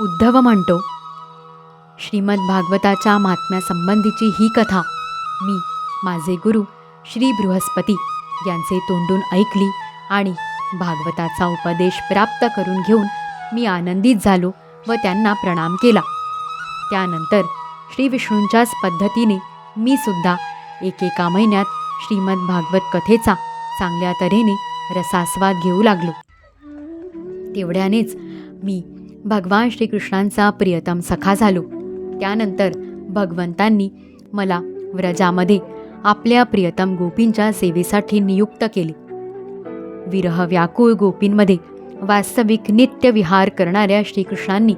उद्धव म्हणतो श्रीमद भागवताच्या महात्म्यासंबंधीची ही कथा. मी माझे गुरु श्री बृहस्पती यांचे तोंडून ऐकली आणि भागवताचा उपदेश प्राप्त करून घेऊन मी आनंदित झालो व त्यांना प्रणाम केला. त्यानंतर श्री विष्णूंच्याच पद्धतीने मी सुद्धा एकेका महिन्यात श्रीमद भागवत कथेचा चांगल्या तऱ्हेने रसास्वाद घेऊ लागलो. तेवढ्यानेच मी भगवान श्रीकृष्णांचा प्रियतम सखा झालो. त्यानंतर भगवंतांनी मला व्रजामध्ये आपल्या प्रियतम गोपींच्या सेवेसाठी नियुक्त केले. विरह व्याकुळ गोपींमध्ये वास्तविक नित्य विहार करणाऱ्या श्रीकृष्णांनी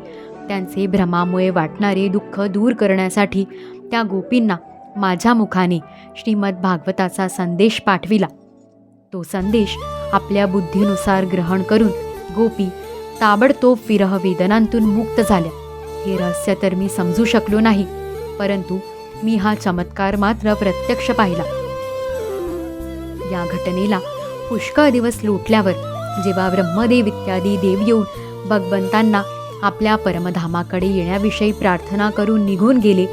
त्यांचे भ्रमामुळे वाटणारे दुःख दूर करण्यासाठी त्या गोपींना माझ्या मुखाने श्रीमद भागवताचा संदेश पाठविला. तो संदेश आपल्या बुद्धीनुसार ग्रहण करून गोपी ताबडतोब विरह वेदनांतून मुक्त झाल्या. हे रहस्य तर मी समजू शकलो नाही परंतु मी हा चमत्कार मात्र प्रत्यक्ष पाहिला. या घटनेला पुष्कळ दिवस लोटल्यावर जेव्हा ब्रह्मदेव इत्यादी देव येऊन भगवंतांना आपल्या परमधामाकडे येण्याविषयी प्रार्थना करून निघून गेले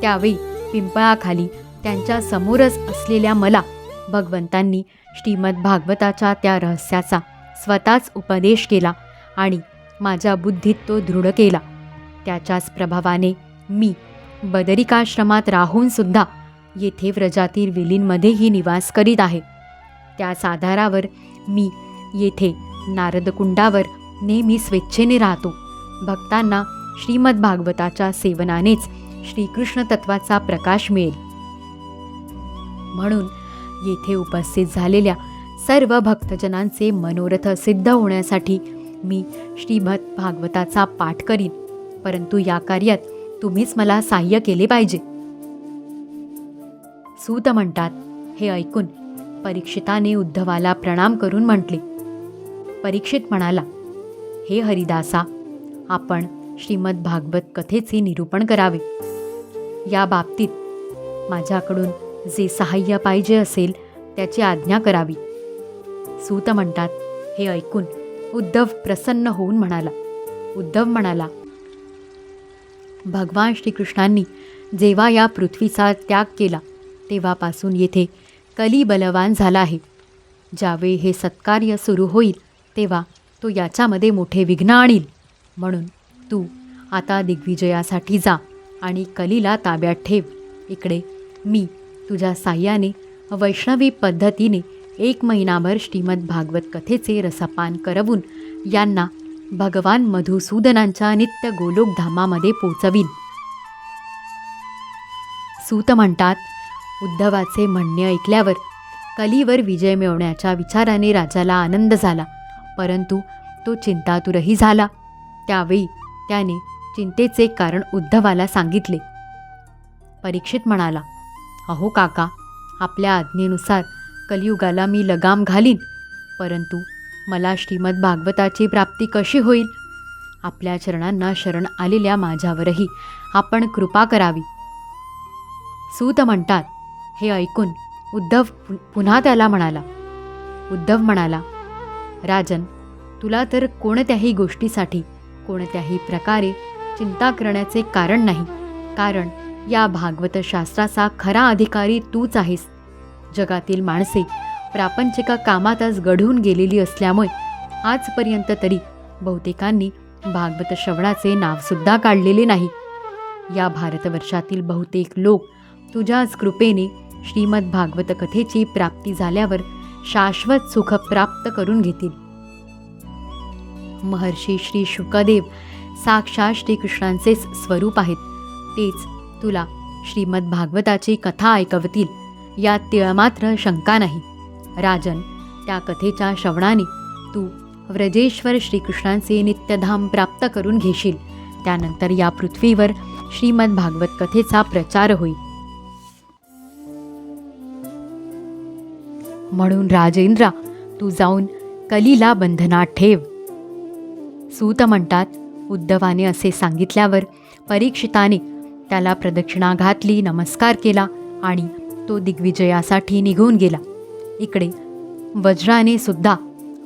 त्यावेळी पिंपळाखाली त्यांच्या समोरच असलेल्या मला भगवंतांनी श्रीमद भागवताच्या त्या रहस्याचा स्वतःच उपदेश केला. आणि माझ्या बुद्धीत तो दृढ केला. त्याच्याच प्रभावाने मी बदरिकाश्रमात राहूनसुद्धा येथे व्रजातील विलींमध्येही निवास करीत आहे. त्याच आधारावर मी येथे नारदकुंडावर नेहमी स्वेच्छेने राहतो. भक्तांना श्रीमद भागवताच्या सेवनानेच श्रीकृष्ण तत्वाचा प्रकाश मिळेल. म्हणून येथे उपस्थित झालेल्या सर्व भक्तजनांचे मनोरथ सिद्ध होण्यासाठी मी श्रीमद भागवताचा पाठ करीन. परंतु या कार्यात तुम्हीच मला सहाय्य केले पाहिजे. सूत म्हणतात हे ऐकून परीक्षिताने उद्धवाला प्रणाम करून म्हटले. परीक्षित म्हणाला हे हरिदासा आपण श्रीमद भागवत कथेचे निरूपण करावे. या बाबतीत माझ्याकडून जे सहाय्य पाहिजे असेल त्याची आज्ञा करावी. सूत म्हणतात हे ऐकून उद्धव प्रसन्न होऊन म्हणाला. उद्धव म्हणाला भगवान श्रीकृष्णांनी जेव्हा या पृथ्वीचा त्याग केला तेव्हापासून येथे कली बलवान झाला आहे. ज्यावेळी हे सत्कार्य सुरू होईल तेव्हा तो याच्यामध्ये मोठे विघ्न आणील. म्हणून तू आता दिग्विजयासाठी जा आणि कलीला ताब्यात ठेव. इकडे मी तुझ्या साह्याने वैष्णवी पद्धतीने एक महिनाभर श्रीमद भागवत कथेचे रसपान करवून यांना भगवान मधुसूदनांच्या नित्य गोलोकधामामध्ये पोचवीन. सूत म्हणतात उद्धवाचे म्हणणे ऐकल्यावर कलीवर विजय मिळवण्याच्या विचाराने राजाला आनंद झाला परंतु तो चिंतातुरही झाला. त्यावेळी त्याने चिंतेचे कारण उद्धवाला सांगितले. परीक्षित म्हणाला अहो काका आपल्या आज्ञेनुसार कलियुगाला मी लगाम घालीन. परंतु मला श्रीमद भागवताची प्राप्ती कशी होईल? आपल्या चरणांना शरण आलेल्या माझ्यावरही आपण कृपा करावी. सूत म्हणतात हे ऐकून उद्धव पुन्हा त्याला म्हणाला. उद्धव म्हणाला राजन तुला तर कोणत्याही गोष्टीसाठी कोणत्याही प्रकारे चिंता करण्याचे कारण नाही. कारण या भागवतशास्त्राचा खरा अधिकारी तूच आहेस. जगातील माणसे प्रापंचिका कामातच घडून गेलेली असल्यामुळे आजपर्यंत तरी बहुतेकांनी भागवत श्रवणाचे नावसुद्धा काढलेले नाही. या भारतवर्षातील बहुतेक लोक तुझ्याच कृपेने श्रीमद भागवत कथेची प्राप्ती झाल्यावर शाश्वत सुख प्राप्त करून घेतील. महर्षी श्री शुकदेव साक्षात श्रीकृष्णांचेच स्वरूप आहेत. तेच तुला श्रीमद भागवताची कथा ऐकवतील. यात तिळमात्र शंका नाही. राजन त्या कथेच्या श्रवणाने तू व्रजेश्वर श्रीकृष्णांचे नित्यधाम प्राप्त करून घेशील. त्यानंतर या पृथ्वीवर श्रीमद भागवत कथेचा प्रचार होईल. म्हणून राजेंद्रा तू जाऊन कलीला बंधनात ठेव. सूत म्हणतात उद्धवाने असे सांगितल्यावर परीक्षिताने त्याला प्रदक्षिणा घातली नमस्कार केला आणि तो दिग्विजयासाठी निघून गेला. इकडे वज्राने सुद्धा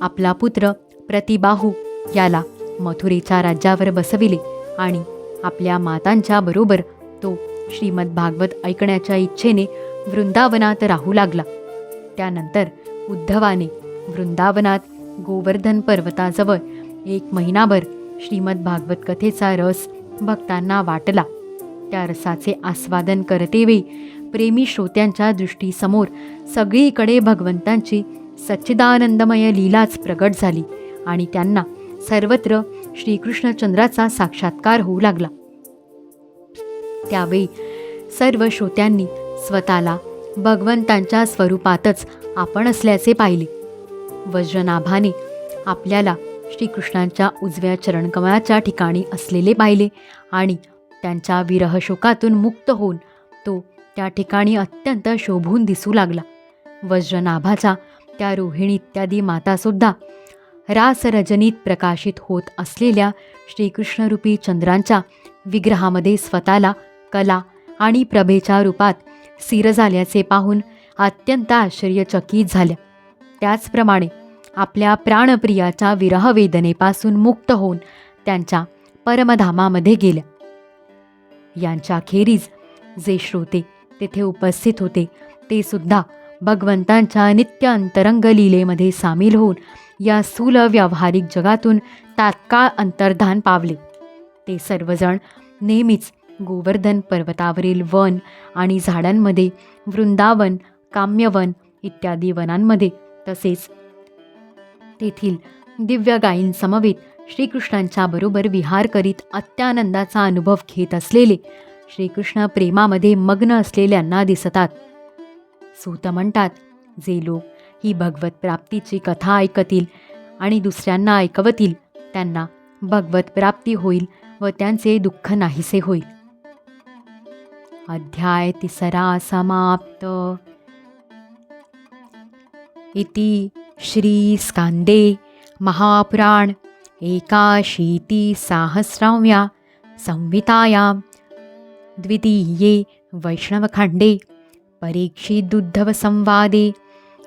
आपला पुत्र प्रतिबाहू याला मथुरेच्या राज्यावर बसविले आणि आपल्या मातांच्या बरोबर तो श्रीमद भागवत ऐकण्याच्या इच्छेने वृंदावनात राहू लागला. त्यानंतर उद्धवाने वृंदावनात गोवर्धन पर्वताजवळ एक महिनाभर श्रीमद भागवत कथेचा रस भक्तांना वाटला. त्या रसाचे आस्वादन करतेवेळी प्रेमी श्रोत्यांच्या दृष्टीसमोर सगळीकडे भगवंतांची सच्चिदानंदमय लीलाच प्रगट झाली आणि त्यांना सर्वत्र श्रीकृष्णचंद्राचा साक्षात्कार होऊ लागला. त्यावेळी सर्व श्रोत्यांनी स्वतःला भगवंतांच्या स्वरूपातच आपण असल्याचे पाहिले. वज्रनाभाने आपल्याला श्रीकृष्णांच्या उजव्या चरणकमळाच्या ठिकाणी असलेले पाहिले आणि त्यांच्या विरहशोकातून मुक्त होऊन तो त्या ठिकाणी अत्यंत शोभून दिसू लागला. वज्रनाभाचा त्या रोहिणी इत्यादी मातासुद्धा रासरजनीत प्रकाशित होत असलेल्या श्रीकृष्णरूपी चंद्रांच्या विग्रहामध्ये स्वतःला कला आणि प्रभेच्या रूपात स्थिर झाल्याचे पाहून अत्यंत आश्चर्यचकित झाल्या. त्याचप्रमाणे आपल्या प्राणप्रियाच्या विरहवेदनेपासून मुक्त होऊन त्यांच्या परमधामामध्ये गेल्या. यांच्याखेरीज जे श्रोते तेथे उपस्थित होते. ते सुद्धा भगवंतांच्या नित्य अंतरंग लीलेमध्ये सामील होऊन या स्थूल व्यावहारिक जगातून तात्काळ अंतर्धान पावले. ते सर्वजण नेहमीच गोवर्धन पर्वतावरील वन आणि झाडांमध्ये वृंदावन काम्यवन इत्यादी वनांमध्ये तसेच तेथील दिव्य गायींसमवेत श्रीकृष्णांच्या बरोबर विहार करीत अत्यानंदाचा अनुभव घेत असलेले श्रीकृष्ण प्रेमामध्ये मग्न असलेल्यांना दिसतात. सूत म्हणतात जे लोक ही भगवत प्राप्तीची कथा ऐकतील आणि दुसऱ्यांना ऐकवतील त्यांना भगवत प्राप्ती होईल व त्यांचे दुःख नाहीसे होईल. अध्याय तिसरा समाप्त. इति श्रीस्कान्दे महापुराण एकाशीतिसाहस्राव्या संहितायां द्वितीये वैष्णवखण्डे परीक्षिदुद्धवसंवादे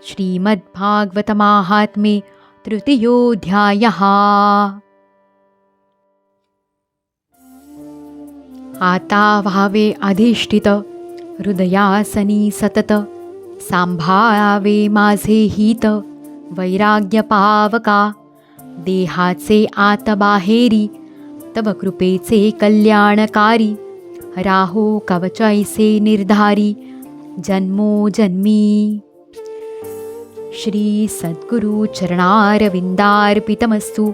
श्रीमद्भागवतमाहात्म्ये तृतीयोऽध्यायः। आता व्हावे अधिष्ठित हृदयासनी सतत सांभाळावे माझे हित वैराग्य पावका देहाचे आत बाहेरी तव कृपेचे कल्याणकारी राहो कवचैसे निर्धारी जन्मो जन्मी। श्रीसद्गुरुचरणारविन्दार्पितमस्तु